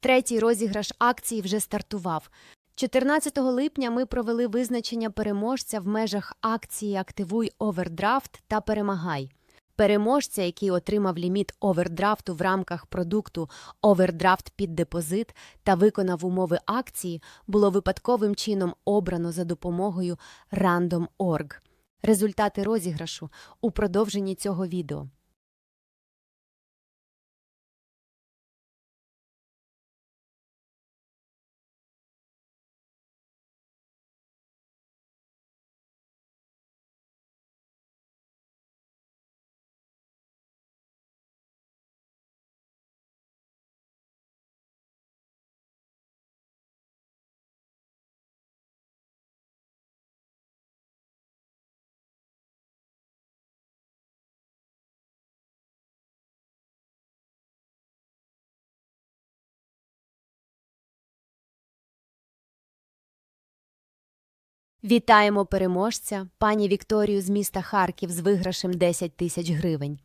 Третій розіграш акції вже стартував. 14 липня ми провели визначення переможця в межах акції Активуй овердрафт та перемагай. Переможця, який отримав ліміт овердрафту в рамках продукту Овердрафт під депозит та виконав умови акції, було випадковим чином обрано за допомогою Random.org. Результати розіграшу у продовженні цього відео. Вітаємо переможця, пані Вікторію з міста Харків з виграшем 10 тисяч гривень.